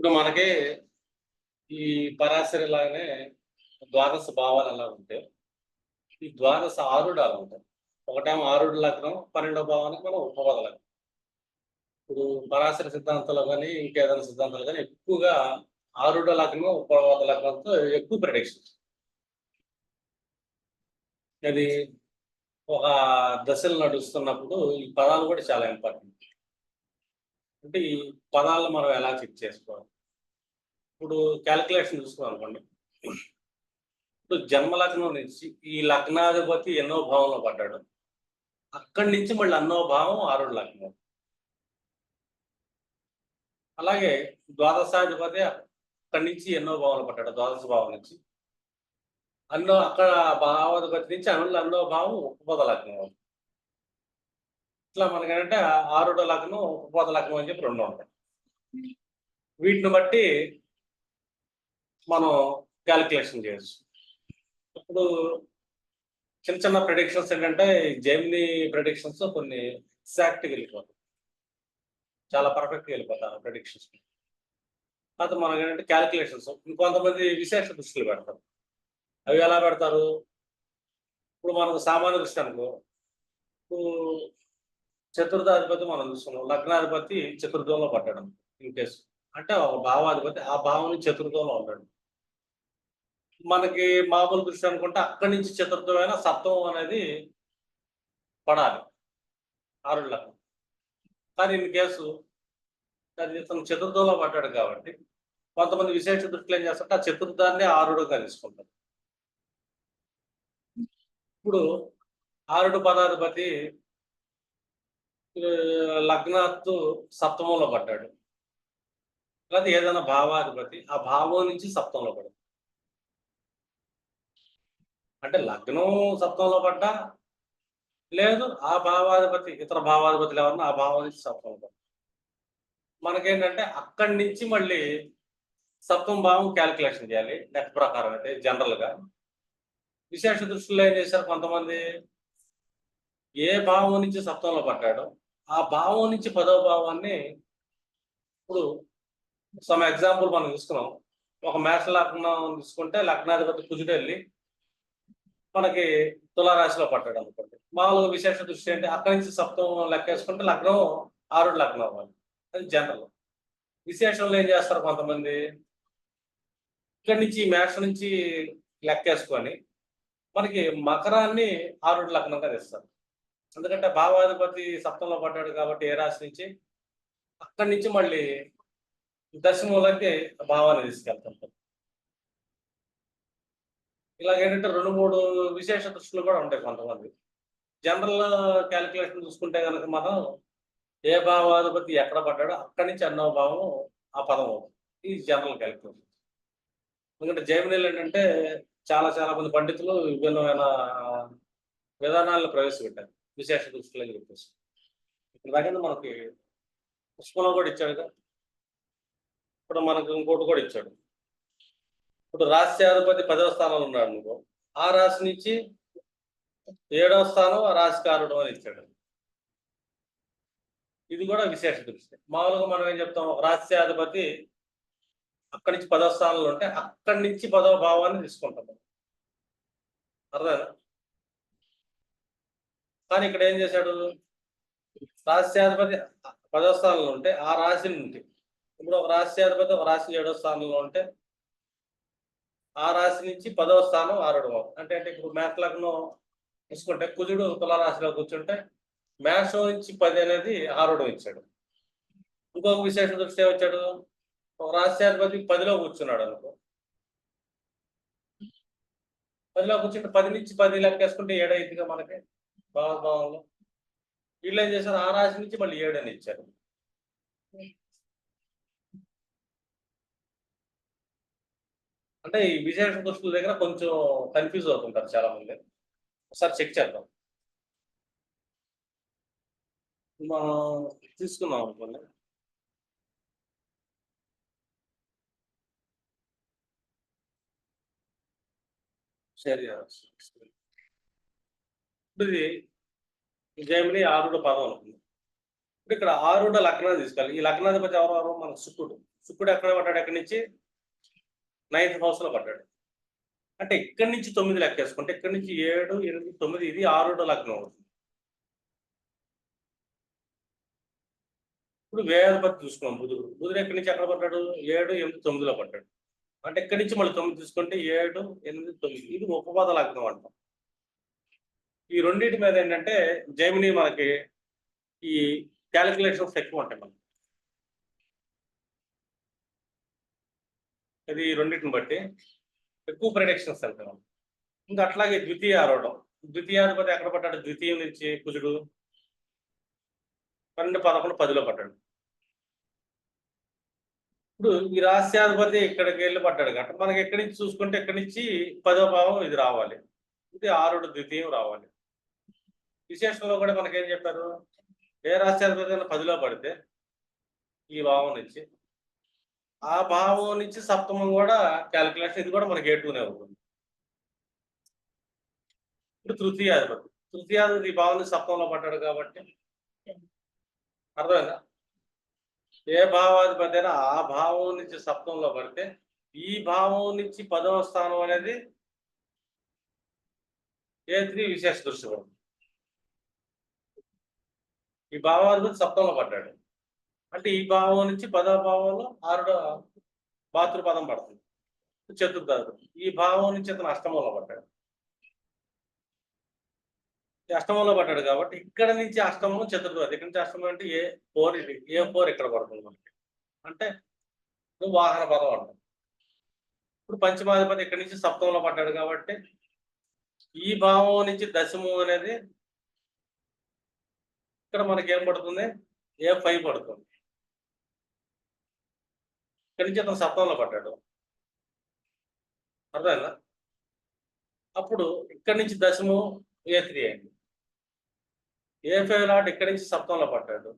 ఇప్పుడు మనకి ఈ పరాశరి లాగానే ద్వాదశ భావాలు అలా ఉంటాయి ఈ ద్వాదశ ఆరుడు అలా ఉంటాయి. ఒకటేమో ఆరుడు లగ్నం పన్నెండో భావానికి మనం ఉపపద లగ్నం ఇప్పుడు పరాశరి సిద్ధాంతాలు కానీ ఇంకేదైనా సిద్ధాంతాలు కానీ ఎక్కువగా ఆరుడ లగ్నం ఉపపద లగ్నంతో ఎక్కువ ప్రిడిక్షన్స్ అది ఒక దశలు నడుస్తున్నప్పుడు ఈ పదాలు కూడా చాలా ఇంపార్టెంట్ అంటే ఈ పదాలను మనం ఎలా చెక్ చేసుకోవాలి? ఇప్పుడు క్యాలిక్యులేషన్ చూసుకోవాలనుకోండి. ఇప్పుడు జన్మలగ్నం నుంచి ఈ లగ్నాధిపతి ఎన్నో భావంలో పడ్డాడు. అక్కడి నుంచి మళ్ళీ అన్నో భావం ఆరో లగ్నం. అలాగే ద్వాదశాధిపతి అక్కడి నుంచి ఎన్నో భావంలో పడ్డాడు ద్వాదశ భావం నుంచి. అన్నో అక్కడ భావాధిపతి నుంచి అన్నుల అన్నో భావం ఉపపద లగ్నం. ఇట్లా మనకేంటంటే ఆరుడో లగ్నం ఉపపాద లగ్నం అని చెప్పి రెండు ఉంటాయి. వీటిని బట్టి మనం క్యాలిక్యులేషన్ చేయొచ్చు. ఇప్పుడు చిన్న చిన్న ప్రిడిక్షన్స్ ఏంటంటే జైమిని ప్రిడిక్షన్స్ కొన్ని ఎగ్జాక్ట్గా వెళ్ళిపోతాయి. చాలా పర్ఫెక్ట్గా వెళ్ళిపోతారు ప్రిడిక్షన్స్ అది మనకి ఏంటంటే క్యాలిక్యులేషన్స్ ఇంకొంతమంది విశేష దృష్టిలు పెడతారు. అవి ఎలా పెడతారు? ఇప్పుడు మనకు సామాన్య దృష్టి అనుకో. చతుర్థాధిపతి మనం చూస్తున్నాం. లగ్నాధిపతి చతుర్థంలో పడ్డాడు ఇన్ కేసు అంటే ఒక భావాధిపతి ఆ భావం చతుర్థంలో ఉన్నాడు. మనకి మామూలు దృష్టి అనుకుంటే అక్కడి నుంచి చతుర్థమైన సప్తమం అనేది పడాలి. ఆరు లగ్నం కానీ ఇన్ కేసు తను చతుర్థంలో పడ్డాడు కాబట్టి కొంతమంది విశేష దృష్టిలో ఏం చేస్తుంటే ఆ చతుర్థాన్ని ఆరుడుగా తీసుకుంటారు. ఇప్పుడు ఆరుడు పదాధిపతి లగ్నాత్తు సప్తమంలో పడ్డాడు. లేదా ఏదైనా భావాధిపతి ఆ భావం నుంచి సప్తంలో పడదు అంటే లగ్నం సప్తంలో పడ్డా? లేదు ఆ భావాధిపతి ఇతర భావాధిపతులు ఎవరన్నా ఆ భావం నుంచి సప్తంలో పడ్డా మనకేంటంటే అక్కడి నుంచి మళ్ళీ సప్తం భావం క్యాలిక్యులేషన్ చేయాలి. లెక్క ప్రకారం అయితే జనరల్గా. విశేష దృష్టిలో ఏం చేశారు కొంతమంది? ఏ భావం నుంచి సప్తంలో పడ్డాడో ఆ భావం నుంచి పదవ భావాన్ని ఇప్పుడు సమ్ ఎగ్జాంపుల్ మనం తీసుకున్నాం ఒక మేష లగ్నం తీసుకుంటే లగ్నాధిపతి కుజుడు వెళ్ళి మనకి తులారాశిలో పడ్డాడు అనుకోండి. మామూలుగా విశేష దృష్టి ఏంటి? అక్కడి నుంచి సప్తం లెక్కేసుకుంటే లగ్నం ఆరుడు లగ్నం అవ్వాలి. అది జనరల్. విశేషంలో ఏం చేస్తారు కొంతమంది? ఇక్కడి నుంచి మేష నుంచి లెక్కేసుకొని మనకి మకరాన్ని ఆరుడు లగ్నంగా తెస్తారు. ఎందుకంటే భావాధిపతి సప్తంలో పడ్డాడు కాబట్టి ఏ రాశి నుంచి? అక్కడి నుంచి మళ్ళీ దశమూలకి భావాన్ని తీసుకెళ్తాం ఇలాగేంటంటే రెండు మూడు విశేష దృష్టిలు కూడా ఉంటాయి కొంతమంది. జనరల్ క్యాలిక్యులేషన్ చూసుకుంటే కనుక మనం ఏ భావాధిపతి ఎక్కడ పడ్డాడో అక్కడి నుంచి అన్నో భావం ఆ పదం అవుతుంది. ఈ జనరల్ క్యాలిక్యులేషన్ ఎందుకంటే జైమినీలు ఏంటంటే చాలా చాలా మంది పండితులు విభిన్నమైన విధానాలను ప్రవేశపెట్టారు. విశేష దృష్టిలో చెప్పేసి ఇప్పుడు దాకా మనకి పుష్పలం కూడా ఇచ్చాడుగా ఇప్పుడు మనకు ఇంకోటి కూడా ఇచ్చాడు. ఇప్పుడు రాశ్యాధిపతి పదవ స్థానంలో ఉన్నాడు నువ్వు ఆ రాశి నుంచి ఏడవ స్థానం ఆ రాశికారుడు అని ఇచ్చాడు. ఇది కూడా విశేష దృష్టి. మామూలుగా మనం ఏం చెప్తాం? ఒక రాశ్యాధిపతి అక్కడి నుంచి పదవ స్థానంలో ఉంటే అక్కడి నుంచి పదవ భావాన్ని తీసుకుంటాం అర్థం కానీ ఇక్కడ ఏం చేశాడు? రాష్ట్రాధిపతి పదవ స్థానంలో ఉంటే ఆ రాశి నుండి. ఇప్పుడు ఒక రాష్ట్రాధిపతి ఒక రాశి ఏడో స్థానంలో ఉంటే ఆ రాశి నుంచి పదవ స్థానం ఆరుడు అంటే అంటే ఇప్పుడు మ్యాథ్ లగ్నం తీసుకుంటే కుజుడు తులారాశిలో కూర్చుంటే మేషం నుంచి పది అనేది ఆరుడు ఇచ్చాడు. ఇంకొక విశేష దృష్టి వచ్చాడు ఒక రాష్ట్రాధిపతి పదిలో కూర్చున్నాడు అనుకో. పదిలో కూర్చుంటే పది నుంచి పది లెక్కేసుకుంటే ఏడైతుందిగా మనకి? భావభావంలో వీళ్ళు ఏం చేశారు? ఆ రాశి నుంచి మళ్ళీ ఏడు అని ఇచ్చారు. అంటే ఈ విశేష దృష్టిల దగ్గర కొంచెం కన్ఫ్యూజ్ అవుతుంటారు చాలా మంది ఒకసారి చెక్ చేద్దాం. మనం తీసుకున్నాం అనుకోండి. షేర్ ఇది జైమిని ఆరుడ పదం అనుకుంది. ఇప్పుడు ఇక్కడ ఆరుడ లగ్నాన్ని తీసుకోవాలి ఈ లగ్నాధిపతి ఎవరెవరు మన శుక్రుడు. శుక్రుడు ఎక్కడ పడ్డాడు? ఎక్కడి నుంచి? నైన్త్ హౌస్లో పడ్డాడు. అంటే ఇక్కడి నుంచి తొమ్మిది లెక్కేసుకుంటే ఇక్కడి నుంచి ఏడు ఎనిమిది తొమ్మిది ఇది ఆరుడ లగ్నం అవుతుంది. ఇప్పుడు వేదపతి చూసుకున్నాం బుధుడు బుధుడు ఎక్కడి నుంచి ఎక్కడ పడ్డాడు? ఏడు ఎనిమిది తొమ్మిదిలో పడ్డాడు. అంటే ఇక్కడి నుంచి మళ్ళీ తొమ్మిది తీసుకుంటే ఏడు ఎనిమిది తొమ్మిది. ఇది ఉపపాద లగ్నం అంటాం. ఈ రెండింటి మీద ఏంటంటే జైమిని మనకి ఈ క్యాలిక్యులేషన్స్ ఎక్కువ ఉంటాయి మనకి. ఇది రెండింటిని బట్టి ఎక్కువ ప్రిడిక్షన్స్ మనం ఇంకా అట్లాగే ద్వితీయ ఆరోడం ద్వితీయాధిపతి ఎక్కడ పడ్డాడు? ద్వితీయం నుంచి కుజుడు పన్నెండు పదకొండు పదిలో పడ్డాడు. ఇప్పుడు ఈ రాస్యాధిపతి ఇక్కడికి వెళ్ళి పడ్డాడు కాబట్టి మనకి ఎక్కడి నుంచి చూసుకుంటే ఎక్కడి నుంచి పదో భావం ఇది రావాలి. ఇది ఆరుడు ద్వితీయం రావాలి. విశేషంలో కూడా మనకేం చెప్పారు? ఏ రాష్ట్రాధిపతి అయినా పదిలో పడితే ఈ భావం నుంచి ఆ భావం నుంచి సప్తమం కూడా క్యాలిక్యులేషన్ ఇది కూడా మనకి ఏటూనే అవుతుంది. ఇప్పుడు తృతీయాధిపతి తృతీయాధిపతి ఈ భావం నుంచి సప్తంలో పడ్డాడు కాబట్టి అర్థమైందా? ఏ భావాధిపతి అయినా ఆ భావం నుంచి సప్తంలో పడితే ఈ భావం నుంచి పదవ స్థానం అనేది ఏ త్రీ విశేష దృష్టి పడుతుంది. ఈ భావాధిపతి సప్తంలో పడ్డాడు అంటే ఈ భావం నుంచి పదవ భావంలో ఆరుడో భాతృపదం పడుతుంది. చతుర్థాధిపతి ఈ భావం నుంచి అతను అష్టమంలో పడ్డాడు. అష్టమంలో పడ్డాడు కాబట్టి ఇక్కడ నుంచి అష్టమం చతుర్థాది ఇక్కడ నుంచి అష్టమం అంటే ఏ ఫోర్ ఇది. ఏ ఫోర్ ఇక్కడ పడుతుంది మనకి. అంటే నువ్వు వాహన పదం అంటావు. ఇప్పుడు పంచమాధిపతి ఇక్కడ నుంచి సప్తంలో పడ్డాడు కాబట్టి ఈ భావం నుంచి దశమం అనేది ఇక్కడ మనకి ఏం పడుతుంది? ఏ ఫైవ్ పడుతుంది. ఇక్కడి నుంచి అతను సప్తంలో పడ్డాడు. అర్థమైందా? అప్పుడు ఇక్కడి నుంచి దశము ఏ త్రీ అయింది. ఏ ఫైవ్ లాట్ ఇక్కడి నుంచి సప్తంలో పడ్డాడు.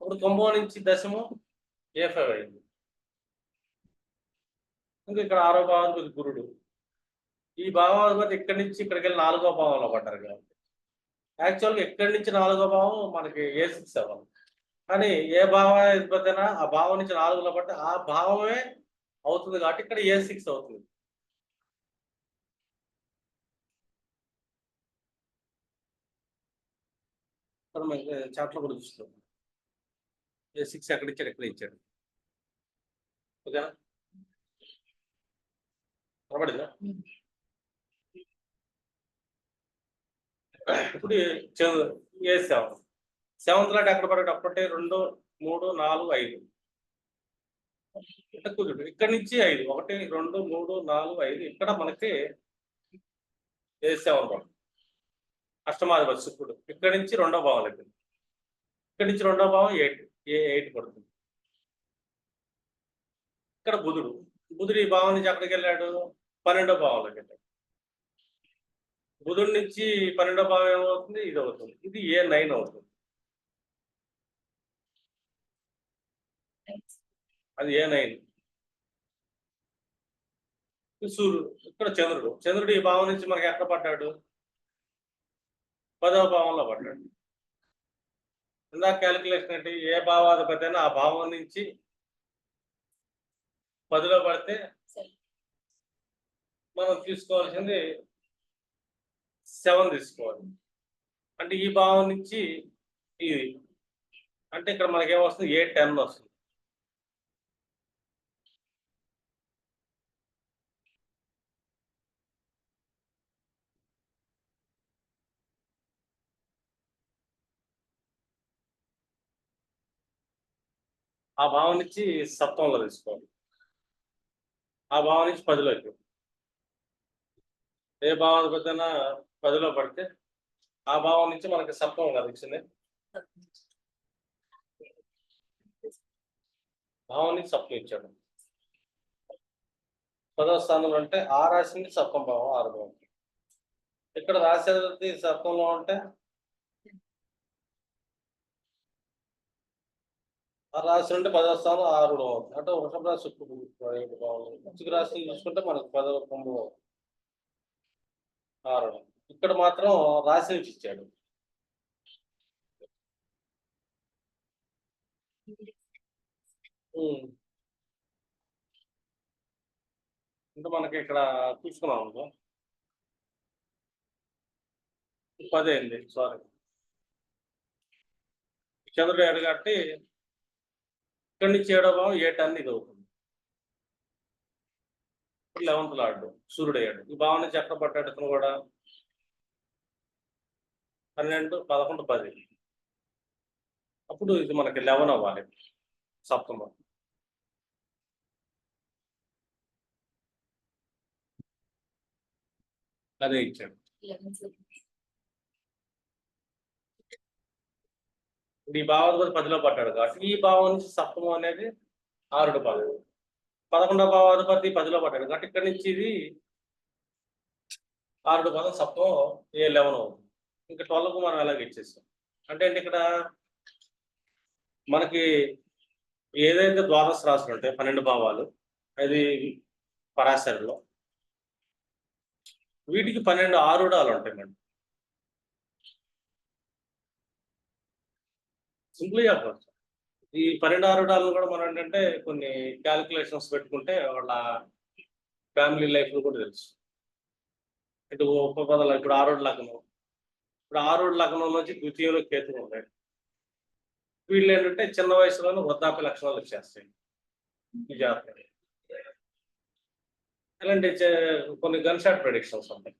అప్పుడు కుంభం నుంచి దశము ఏ ఫైవ్ అయింది. ఇంకా ఇక్కడ ఆరో భావాధిపతి గురుడు. ఈ భావాధిపతి ఇక్కడి నుంచి ఇక్కడికి వెళ్ళి నాలుగో భావంలో పడ్డారు కాబట్టి. యాక్చువల్గా ఎక్కడి నుంచి నాలుగో భావం మనకి ఏ సిక్స్ అవ్వాలి. కానీ ఏ భావం అయినా ఆ భావం నుంచి నాలుగులో బట్టి ఆ భావమే అవుతుంది కాబట్టి ఇక్కడ ఏ సిక్స్ అవుతుంది చాట్లో కూడా చూస్తాం ఏ సిక్స్ ఎక్కడ ఇచ్చాడు? ఎక్కడ ఇచ్చాడు. ఓకేనా? కనబడిందా? ఇప్పుడు ఏ సెవెన్ సెవెంత్ లాంటి ఎక్కడ పడ్డాడు ఒకటి రెండు మూడు నాలుగు ఐదు. ఇక్కడ కుదురు ఇక్కడ నుంచి ఐదు. ఒకటి రెండు మూడు నాలుగు ఐదు. ఇక్కడ మనకి ఏ సెవెన్ పడుతుంది అష్టమాధిపతి శుక్రుడు ఇక్కడ నుంచి రెండో భావం లెక్కింది ఇక్కడ నుంచి రెండో భావం ఎయిట్. ఏ ఎయిట్ పడుతుంది. ఇక్కడ బుధుడు. బుధుడు ఈ భావం నుంచి అక్కడికి వెళ్ళాడు? పన్నెండో భావంలోకి వెళ్ళాడు. బుధుడి నుంచి పన్నెండో భావం ఏమవుతుంది? ఇది అవుతుంది ఇది ఏ నైన్ అవుతుంది? అది ఏ నైన్? సూర్యుడు. ఇక్కడ చంద్రుడు. చంద్రుడు ఈ భావం నుంచి మనకి ఎక్కడ పడ్డాడు? పదవ భావంలో పడ్డాడు. ఇందాక క్యాలిక్యులేషన్ ఏంటి? ఏ భావాధిపతి అయినా ఆ భావం నుంచి పదిలో పడితే మనం తీసుకోవాల్సింది సెవెన్ తీసుకోవాలి. అంటే ఈ భావం నుంచి ఇది. అంటే ఇక్కడ మనకి ఏమొస్తుంది ఏ టెన్ వస్తుంది. ఆ భావం నుంచి సప్తంలో తీసుకోవాలి. ఆ భావం నుంచి పదిలోకి ఏ భావం పెద్ద పదిలో పడితే ఆ భావం నుంచి మనకి సప్తం కదా ఇచ్చింది? భావం నుంచి సప్తం ఇచ్చాడు. పదవ స్థానంలో అంటే ఆ రాశి నుంచి సప్తం భావం ఆరు భావం. ఇక్కడ రాశి సప్తంలో ఉంటే? ఆ రాశి నుండి పదవ స్థానం ఆరు అవుతుంది. అంటే వృషభ రాశి ఏడు భావం వృశ్చిక రాశి చూసుకుంటే మనకు పదవ కుంభం ఆరు ఇక్కడ మాత్రం రాసి ఇచ్చాడు. ఉమ్. మనకి ఇక్కడ చూసుకున్నాం అనుకో. పది అయింది సారీ చంద్రుడు ఏడు కాబట్టి ఇక్కడి నుంచి ఏడో ఏ టన్ ఇది అవుతుంది. లెవెంత్ ఆడడం సూర్యుడు అయ్యాడు. ఈ భావన నుంచి పట్టాడు ఇతను కూడా పన్నెండు పదకొండు పది. అప్పుడు ఇది మనకి లెవెన్ అవ్వాలి సప్తమ. అదే ఇచ్చాడు ఈ భావం కూడా పదిలో పడ్డాడు కాబట్టి ఈ భావం నుంచి సప్తమం అనేది ఆరుడు పదం. పదకొండవ భావాధిపతి పదిలో పడ్డాడు కాబట్టి ఇక్కడి నుంచి ఇది ఆరుడు పదం సప్తమం ఏ లెవెన్ అవుతుంది? ఇంకా ట్వెల్వ్కు మనం అలాగే ఇచ్చేస్తాం. అంటే ఇక్కడ మనకి ఏదైతే ద్వాదశ రాసులు ఉంటాయి పన్నెండు భావాలు అది పరాశరిలో వీటికి పన్నెండు ఆరుడాలు ఉంటాయి మేడం. సింపుల్ చెప్పవచ్చు ఈ పన్నెండు ఆరుడాలను కూడా మనం ఏంటంటే కొన్ని క్యాలిక్యులేషన్స్ పెట్టుకుంటే వాళ్ళ ఫ్యామిలీ లైఫ్ కూడా తెలుసు ఇటు ఉపపదాలు ఇప్పుడు ఆరుడు లగ్నం ఇప్పుడు ఆరోడు లగ్నం నుంచి ద్వితీయంలో కేతులు ఉంటాయి వీళ్ళు ఏంటంటే చిన్న వయసులోనే వృద్ధాప్య లక్షణాలు వచ్చేస్తాయి. ఈ జాతకం ఇలాంటి చే- కొన్ని గన్ షాట్ ప్రెడిక్షన్స్ ఉంటాయి.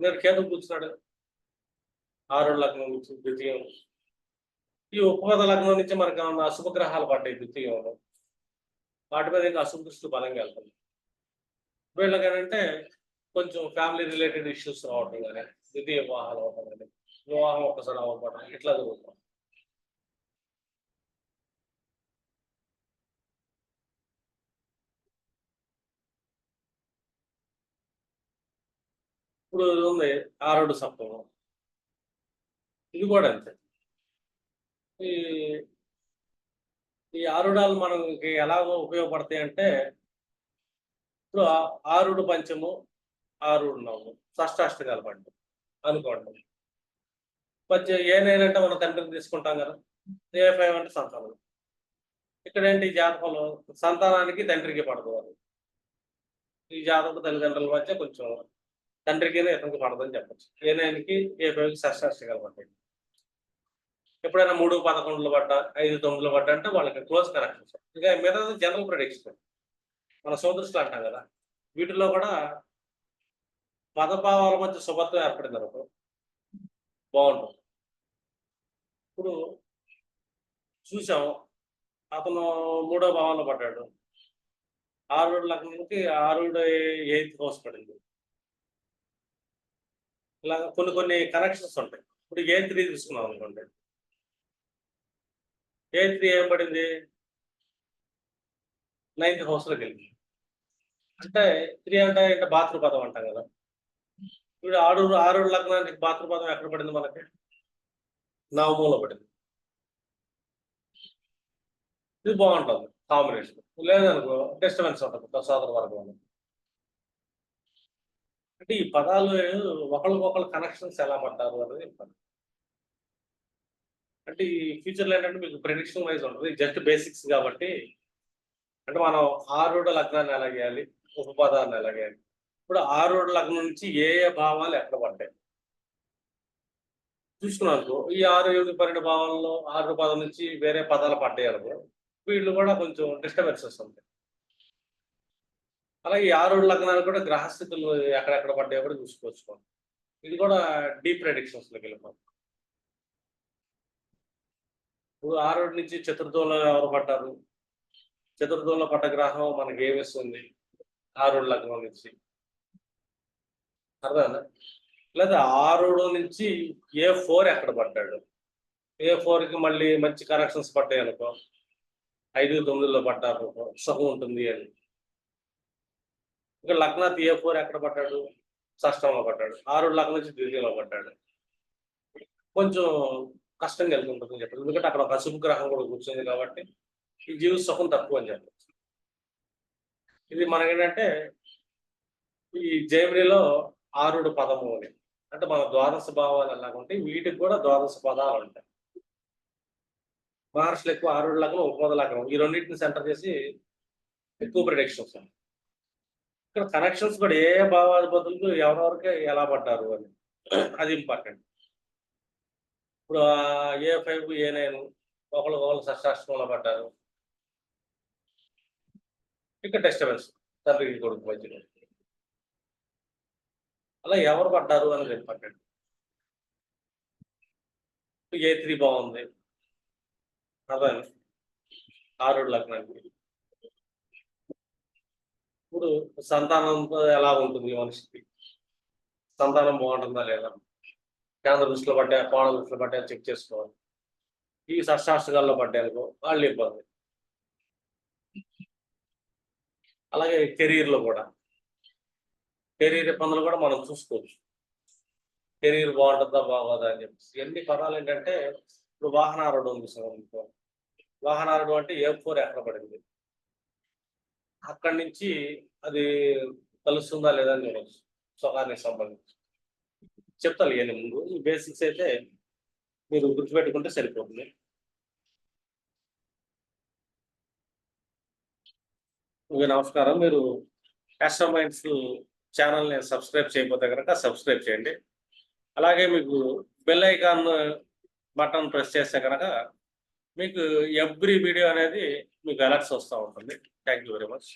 మీరు కేతు కూర్చున్నాడు. ఆరోడు లగ్నం నుంచి ద్వితీయం. ఈ ఉపపద లగ్నం నుంచి మనకు ఏమన్నా అశుభ గ్రహాలు పడ్డాయి ద్వితీయంలో? వాటి మీద ఇంకా అశుభ దృష్టి బలంగా వెళ్తుంది. వీళ్ళకి ఏంటంటే కొంచెం ఫ్యామిలీ రిలేటెడ్ ఇష్యూస్ రావటం కానీ ద్వితీయ వివాహాలు అవ్వటం కానీ వివాహం ఒక్కసారి అవ్వకపోవడం ఇట్లా జరుగుతుంది. ఇప్పుడు ఇది ఉంది ఆరోడు సప్తమం. ఇది కూడా అంతే. ఈ ఈ ఆరుడాలు మనకి ఎలాగో ఉపయోగపడతాయి అంటే ఇప్పుడు ఆరుడు పంచము ఆరుడు నవము షష్టాష్టకాలు పండు అనుకోండి. నైన్ అంటే మనం తండ్రిని తీసుకుంటాం కదా. ఏ ఫైవ్ అంటే సంతానం. ఇక్కడ ఏంటి ఈ జాతకంలో? సంతానానికి తండ్రికి పడదు. అది ఈ జాతక తల్లిదండ్రుల మధ్య కొంచెం తండ్రికి ఇతనికి పడదని చెప్పచ్చు. ఏ నైన్కి ఏ ఫైవ్కి షష్టాష్టకాలు పడ్డాయి. ఎప్పుడైనా మూడు పదకొండులు పడ్డా ఐదు తొమ్మిదిలు పడ్డా అంటే వాళ్ళకి క్లోజ్ కనెక్షన్స్. ఇంకా మీద జనరల్ ప్రొడిక్షన్ మన సోదరులు అంటాం కదా. వీటిలో కూడా మతభావాల మధ్య శుభత్వం ఏర్పడింది అనుకో బాగుంటుంది. ఇప్పుడు చూసాం అతను మూడో భావంలో పడ్డాడు. ఆరుడు లగ్నంకి ఆరుడు ఎయిత్ హౌస్ పడింది. ఇలా కొన్ని కొన్ని కనెక్షన్స్ ఉంటాయి. ఇప్పుడు ఏ త్రీ తీసుకున్నాం అనుకోండి. ఏ త్రీ ఏం పడింది? నైన్త్ హౌస్లోకి వెళ్ళింది. అంటే త్రీ అంటే బాత్రూమ్ పదం అంటాం కదా. ఇప్పుడు ఆరు ఆరు లగ్నానికి బాతృపదం ఎక్కడ పడింది మనకి? నవమూలో పడింది. ఇది బాగుంటుంది కాంబినేషన్ లేదనుకో డిస్టర్బెన్స్ ఉంటుంది సోదర వర్గంలో. అంటే ఈ పదాలు ఒకరికొకరు కనెక్షన్స్ ఎలా పడ్డారు అనేది అంటే ఈ ఫ్యూచర్లో ఏంటంటే మీకు ప్రెడిక్షన్ వైజ్ ఉంటుంది జస్ట్ బేసిక్స్ కాబట్టి. అంటే మనం ఆరుడ లగ్నాన్ని ఎలా చేయాలి ఉపపదాన్ని ఎలా చేయాలి ఇప్పుడు ఆరుడ లగ్నం నుంచి ఏ ఏ భావాలు ఎక్కడ పడ్డాయి? చూసుకున్నాను ఈ ఆరు ఏడు పన్నెండు భావాల్లో ఆరు పదం నుంచి వేరే పదాలు పడ్డాయి అనుకో వీళ్ళు కూడా కొంచెం డిస్టర్బెన్సెస్ ఉంటాయి అలాగే ఈ ఆరు లగ్నాలు కూడా గ్రహస్థితులు ఎక్కడెక్కడ పడ్డాయో కూడా చూసుకోవచ్చు. ఇది కూడా డీప్ ప్రెడిక్షన్స్లోకి లోకి ఇప్పుడు ఆరు నుంచి చతుర్థంలో ఎవరు పడ్డారు? చతుర్థంలో పడ్డ గ్రహం మనకి ఏమేస్తుంది? ఆరు లగ్నం నుంచి. అర్థం లేదా ఆరుడు నుంచి ఏ ఫోర్ ఎక్కడ పడ్డాడు? ఏ ఫోర్కి మళ్ళీ మంచి కనెక్షన్స్ పడ్డాయి అనుకో? ఐదు తొమ్మిదిలో పడ్డారు అనుకో? సుఖం ఉంటుంది అని. ఇంకా లగ్నాథ్ ఏ ఫోర్ ఎక్కడ పడ్డాడు? షష్టంలో పడ్డాడు. ఆరు లగ్నం నుంచి ద్వితీయంలో పడ్డాడు. కొంచెం కష్టంగా వెళ్తుంటుంది చెప్పారు ఎందుకంటే అక్కడ ఒక అశుభ గ్రహం కూడా కూర్చుంది కాబట్టి ఈ జీవ సుఖం తక్కువ అని చెప్పారు ఇది మనకేంటంటే ఈ జైమినిలో ఆరుడు పదము అని. అంటే మన ద్వాదశ భావాలు ఎలాగుంటాయి వీటికి కూడా ద్వాదశ పదాలు ఉంటాయి మహర్షులు ఎక్కువ ఆరుడు లగ్నం ఉపమద లగ్నం ఈ రెండింటిని సెంటర్ చేసి ఎక్కువ ప్రిడిక్షన్స్ ఇక్కడ కనెక్షన్స్ కూడా ఏ భావాధిపతులకు ఎవరెవరికి ఎలా పడ్డారు అని. అది ఇంపార్టెంట్ ఇప్పుడు ఏ ఫైవ్ ఏ నైన్ ఒకళ్ళు ఒకళ్ళు షష్టాష్టంలో పడ్డారు. ఇక్కడ డిస్టర్బెన్స్ తండ్రికి కొడుకు మధ్యలో. అలా ఎవరు పడ్డారు అని చెప్పండి ఏ త్రీ బాగుంది? అదే ఆరుడు లగ్నానికి ఇప్పుడు సంతానం ఎలా ఉంటుంది మనిషికి? సంతానం బాగుంటుందా లేదా? కేంద్ర దృష్టిలో పడ్డా కోణ దృష్టిలో పడ్డా చెక్ చేసుకోవాలి. ఈ షష్టాష్టకాల్లో పడ్డానుకో వాళ్ళు ఇబ్బంది. అలాగే కెరీర్లో కూడా. కెరీర్ ఇబ్బందులు కూడా మనం చూసుకోవచ్చు. కెరీర్ బాగుంటుందా బాగోదా అని చెప్పి ఎన్ని పదాలు ఏంటంటే ఇప్పుడు వాహనారుడు ఉంది సార్ వాహనారుడు అంటే ఏ ఫోర్ ఎక్కడ పడింది? అక్కడి నుంచి అది కలుస్తుందా లేదా అని చూడవచ్చు సుఖానికి సంబంధించి. చెప్తాను ఇవన్నీ ముందు. ఈ బేసిక్స్ అయితే మీరు గుర్తుపెట్టుకుంటే సరిపోతుంది. ఓకే, నమస్కారం. మీరు కస్టమ్ ఛానల్ని సబ్స్క్రైబ్ చేయకపోతే కనుక సబ్స్క్రైబ్ చేయండి. అలాగే మీకు బెల్ ఐకాన్ బటన్ ప్రెస్ చేస్తే కనుక మీకు ఎవ్రీ వీడియో అనేది మీకు అలర్ట్స్ వస్తూ ఉంటుంది. Thank you very much